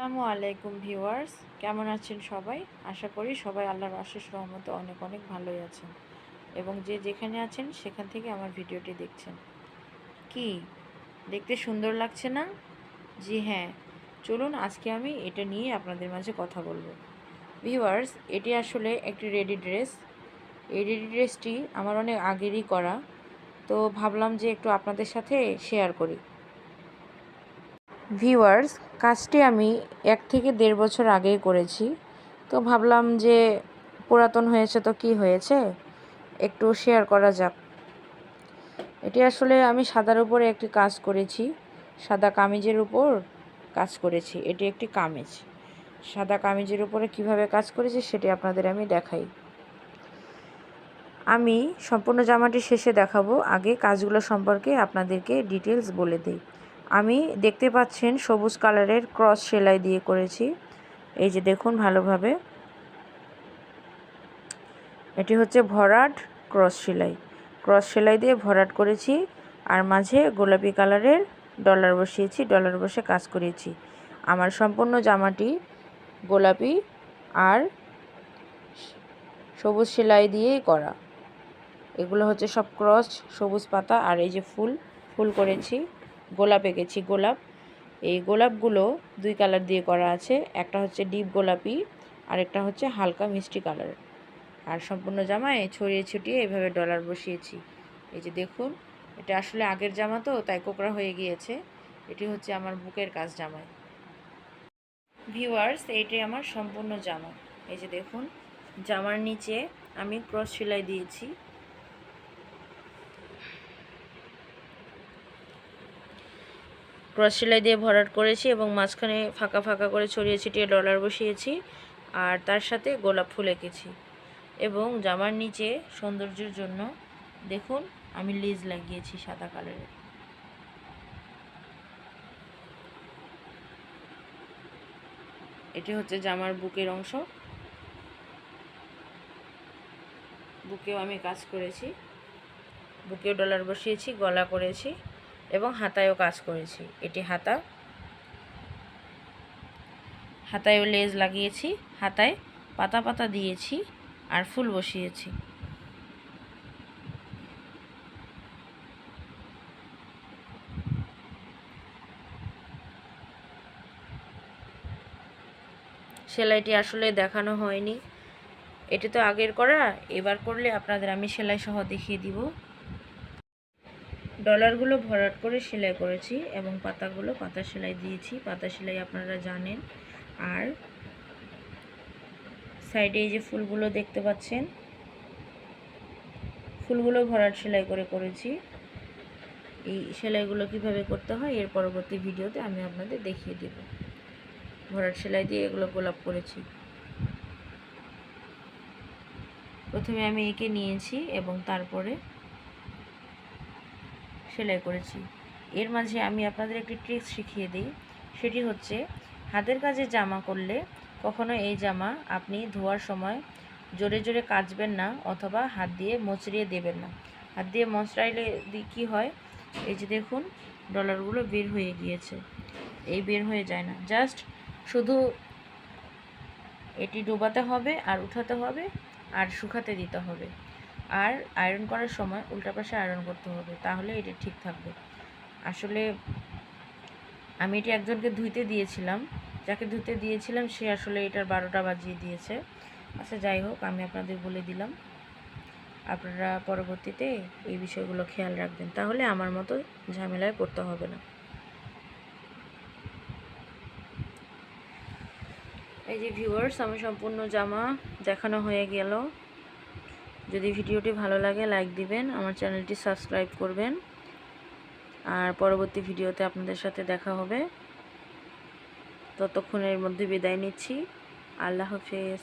আসসালামু আলাইকুম ভিউয়ার্স। কেমন আছেন সবাই? আশা করি সবাই আল্লাহর আশিস রহমতে অনেক অনেক ভালোই আছেন এবং যে যেখানে আছেন সেখান থেকে আমার ভিডিওটি দেখছেন। কি? দেখতে সুন্দর লাগছে না? জি হ্যাঁ চলুন আজকে আমি এটা নিয়ে আপনাদের মাঝে কথা বলব। ভিউয়ার্স, এটি আসলে একটি রেডি ড্রেস। এই রেডি ড্রেসটি আমার অনেক আগেরই করা। তো ভাবলাম যে একটু আপনাদের সাথে শেয়ার করি। ভিউয়ার্স কাজটি আমি এক থেকে দেড় বছর আগেই করেছি। তো ভাবলাম যে পুরাতন হয়েছে তো কি হয়েছে? একটু শেয়ার করা যাক। এটি আসলে আমি সাদার উপরে একটি কাজ করেছি। সাদা কামিজের উপর কাজ করেছি। এটি একটি কামিজ। সাদা কামিজের উপরে কীভাবে কাজ করেছি সেটি আপনাদের আমি দেখাই। আমি সম্পূর্ণ জামাটি শেষে দেখাবো। আগে কাজগুলো সম্পর্কে আপনাদেরকে ডিটেলস বলে দিই। আমি দেখতে পাচ্ছেন সবুজ কালারের ক্রস সেলাই দিয়ে করেছি। এই যে দেখুন ভালোভাবে। এটি হচ্ছে ভরাট ক্রস সেলাই। ক্রস সেলাই দিয়ে ভরাট করেছি আর মাঝে গোলাপি কালারের ডলার বসিয়েছি, ডলার বসে কাজ করেছি আমার সম্পূর্ণ জামাটি গোলাপি আর সবুজ সেলাই দিয়েই করা। এগুলো হচ্ছে সব ক্রস, সবুজ পাতা আর এই যে ফুল ফুল করেছি। গোলাপ এঁকেছি গোলাপ। এই গোলাপগুলো দুই কালার দিয়ে করা আছে। একটা হচ্ছে ডিপ গোলাপি আর একটা হচ্ছে হালকা মিষ্টি কালার আর সম্পূর্ণ জামায় ছড়িয়ে ছিটিয়ে এভাবে ডলার বসিয়েছি। এই যে দেখুন, এটা আসলে আগের জামা তো, তাই কোকড়া হয়ে গিয়েছে। এটি হচ্ছে আমার বুকের কাজ জামায় ভিউয়ার্স এইটাই আমার সম্পূর্ণ জামা। এই যে দেখুন, জামার নিচে আমি ক্রস সেলাই দিয়েছি। ক্রস সেলাই দিয়ে ভরাট করেছি এবং মাঝখানে ফাঁকা ফাঁকা করে ছড়িয়ে ছিটিয়ে ডলার বসিয়েছি আর তার সাথে গোলাপ ফুল এঁকেছি এবং জামার নিচে সৌন্দর্যের জন্য দেখুন আমি লেজ লাগিয়েছি সাদা কালারের। এটি হচ্ছে জামার বুকের অংশ। বুকেও আমি কাজ করেছি। বুকেও ডলার বসিয়েছি, গলা করেছি। এবং হাতায়ও কাজ করেছি। এটি হাতা। হাতায়ও লেজ লাগিয়েছি, হাতায় পাতা পাতা দিয়েছি আর ফুল বসিয়েছি। সেলাইটি আসলে দেখানো হয়নি। এটি তো আগের করা, এবার করলে আপনাদের আমি সেলাই সহ দেখিয়ে দিব। ডলারগুলো ভরাট করে সেলাই করেছি এবং পাতাগুলো পাতা সেলাই দিয়েছি। পাতা সেলাই আপনারা জানেন। আর সাইডে এই যে ফুলগুলো দেখতে পাচ্ছেন, ফুলগুলো ভরাট সেলাই করে করেছি। এই সেলাইগুলো কীভাবে করতে হয়, এর পরবর্তী ভিডিওতে আমি আপনাদের দেখিয়ে দেব। ভরাট সেলাই দিয়ে এগুলো গোলাপ করেছি। প্রথমে আমি এঁকে নিয়েছি এবং তারপরে সেলাই করেছি। এর মাঝে আমি আপনাদের একটি ট্রিক্স শিখিয়ে দিই। সেটি হচ্ছে, হাতের কাজে জামা করলে কখনো এই জামা আপনি ধোয়ার সময় জোরে জোরে কাচবেন না অথবা হাত দিয়ে মচড়িয়ে দেবেন না। হাত দিয়ে মচড়াইলে কী হয়? এই যে দেখুন ডলারগুলো বের হয়ে গিয়েছে। এই বের হয়ে যায় না। জাস্ট শুধু এটি ডোবাতে হবে, আর উঠাতে হবে, আর শুকাতে দিতে হবে। আর আয়রন করার সময় উল্টা পাশে আয়রন করতে হবে, তাহলে এটি ঠিক থাকবে। আসলে আমি এটি একজনকে ধুইতে দিয়েছিলাম, যাকে ধুতে দিয়েছিলাম সে আসলে এটার বারোটা বাজিয়ে দিয়েছে। আচ্ছা যাই হোক, আমি আপনাদের বলে দিলাম। আপনারা পরবর্তীতে এই বিষয়গুলো খেয়াল রাখবেন, তাহলে আমার মতো ঝামেলায় পড়তে হবে না। এই যে ভিউয়ার্স আমি সম্পূর্ণ জামা দেখানো হয়ে গেল। যদি ভিডিওটি ভালো লাগে লাইক দিবেন, আমার চ্যানেলটি সাবস্ক্রাইব করবেন। আর পরবর্তী ভিডিওতে আপনাদের সাথে দেখা হবে। ততক্ষণের মধ্যে বিদায় নিচ্ছি। আল্লাহ হাফেজ।